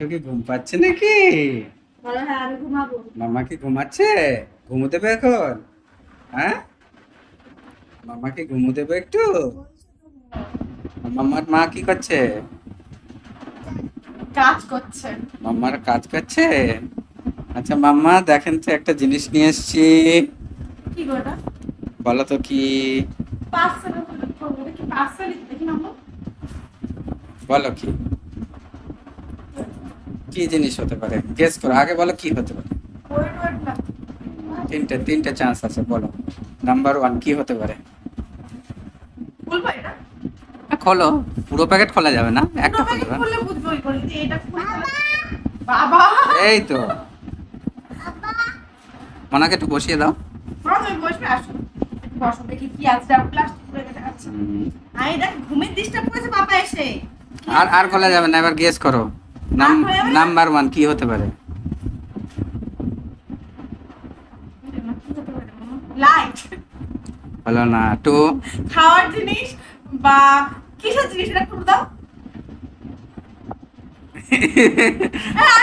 তোর ঘুম পাচ্ছে নাকি? হ্যাঁ মামা কি ঘুমাচ্ছে? ঘুমো দেবে এখন? হ্যাঁ? মামা কি ঘুমো দেবে একটু? মামার মা কি করছে? কাজ করছে। মাম্মার কাজ করছে? আচ্ছা মাম্মা দেখেন তো একটা জিনিস নিয়ে এসেছি। কি গোটা বলো তো কি? পার্সেল কি পার্সেল দেখি নাম্বার বলো কি? কি জিনিস হতে পারে? গেস করো। আগে বলো কি হতে পারে? তিনটে তিনটে চান্স আছে বলো। নাম্বার ওয়ান কি হতে পারে? খোলো। পুরো প্যাকেট খোলা যাবে না? একটা বাবা! এই তো। ওনাকে একটু বসিয়ে দাও। আর আর খোলা যাবে না এবার গেস করো? নাম্বার ওয়ান কি হতে পারে? লাইট বলো না টু। খাওয়ার জিনিস বা কিসের জিনিস? এটা দাও। না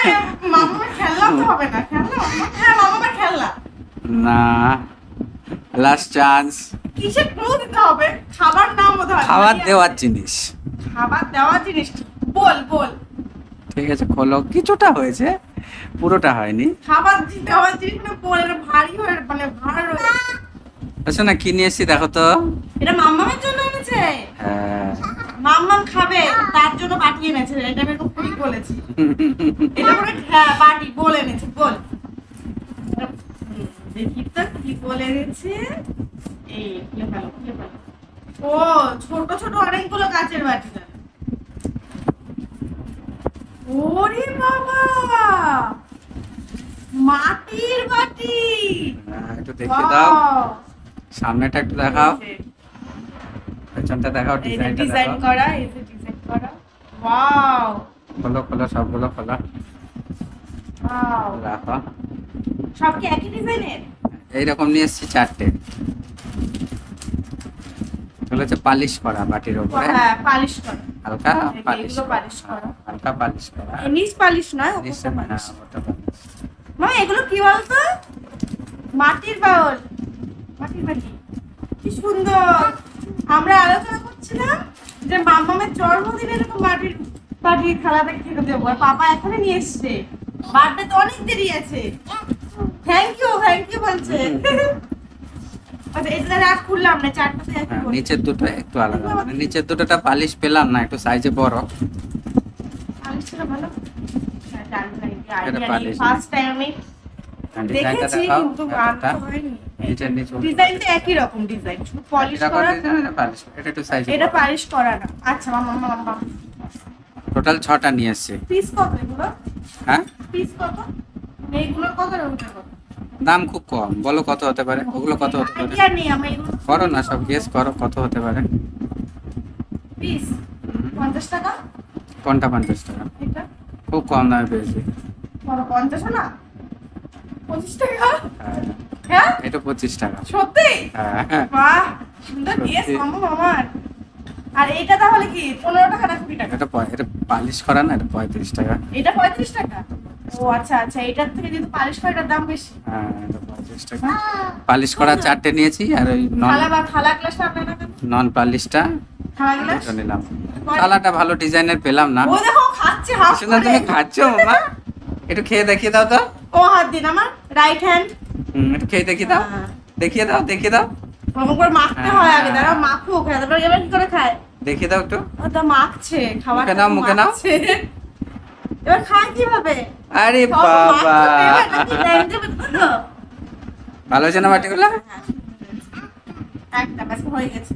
হ্যাঁ না। লাস্ট চান্স ক্লু দিতে হবে? খাবার নাম বোধ হয় খাবার দেওয়ার জিনিস। খাবার দেওয়ার জিনিস। বল বল। ঠিক আছে খোলো। কিছুটা হয়েছে পুরোটা হয়নি। খাবার দি- দেওয়ার জিনিস মানে ভারী হয়ে মানে ভার রয়েছে। আচ্ছা না কি নিয়ে এসছি দেখো তো। এটা মাম্মামের জন্য এনেছে? হ্যাঁ। মাম্মাম খাবে তার জন্য পাঠিয়ে এনেছে এটা আমি ঠিক বলেছি। এটা করে হ্যাঁ বলে এনেছে বল। দেখি তো কি বলে এনেছে। এই খুলে ফেলো খুলে ফেলো। ও ছোট ছোট অনেকগুলো কাচের বাটি। ওরে বাবা! মাটির বাটি একটু দেখিয়ে দাও। সামনেটা একটু দেখাও। পেছনটা দেখাও ডিজাইনটা ডিজাইন করা এই যে ডিজাইন করা। ওয়াও খোলো খোলো সবগুলো খোলো ওয়াও রাখো। সব কি একই ডিজাইনের? এইরকম নিয়ে এসছি চারটে। এগুলো হচ্ছে পালিশ করা বাটির উপরে। হ্যাঁ পালিশ করা। হালকা এই পালিশ করা। হালকা পালিশ করা। নিচ পালিশ নয় নিচে পালিশ। পালিশ। মা এগুলো কি বলতো? মাটির বাউল। মাটির বাটি। কি সুন্দর। আমরা আলোচনা করছিলাম যে মামামের জন্মদিনে এরকম মাটির বাটির খেলাটা খেতে দেবো। আর পাপা এখনই নিয়ে এসছে। বার্থডে তো অনেক দেরি আছে। থ্যাংক ইউ থ্যাংক ইউ বলছে। নিচের দুটো একটু আলাদা মানে নিচের দুটোটা পালিশ পেলাম না একটু সাইজে বড়। ভালো? হ্যাঁ, না। আচ্ছা টোটাল ছটা নিয়ে এসছি। পিস কত হ্যাঁ? পিস কত? কত দাম খুব কম। বলো কত হতে পারে? ওগুলো কত হতে পারে? করো না সব গেস করো কত হতে পারে। কোনটা পঞ্চাশ টাকা? খুব কম দামে পেয়েছি। পঞ্চাশ না? পঁচিশ টাকা? হ্যাঁ, হ্যাঁ? এটা পঁচিশ টাকা। সত্যি? হ্যাঁ। বাহ সুন্দর গেস মামা মামার আর এটা তাহলে কি? পনেরো টাকা না কুড়ি টাকা? এটা এটা পালিশ করা না এটা পঁয়ত্রিশ টাকা। এটা পঁয়ত্রিশ টাকা? ও আচ্ছা আচ্ছা এটার থেকে যেহেতু পালিশ করা দাম বেশি। হ্যাঁ এটা পঁয়ত্রিশ টাকা। পালিশ করা চারটে নিয়েছি আর ওই নন থালা বা থালা গ্লাসটা আপনার নন পালিশটা থালা গ্লাস নিলাম। থালাটা ভালো ডিজাইনের পেলাম না। ও দেখো খাচ্ছে হাফ সুন্দর তুমি খাচ্ছ মামা। একটু খেয়ে দেখিয়ে দাও তো। ও হাত দিন আমার রাইট হ্যান্ড হুম, একটু খেয়ে দেখিয়ে দাও। দেখিয়ে দাও দেখিয়ে দাও। ওরকম করে মাখতে হয়। আগে দাঁড়া মাখুক হ্যাঁ তারপর এবার কি করে খায়? দেখিয়ে দাও একটু। মাখছে খাবার মুখে নাও, মুখে নাও। এবার খায় কীভাবে? আরে বাবা? ভালো হয়েছে না বাটিগুলো হ্যাঁ, একটা ব্যাস হয়ে গেছে।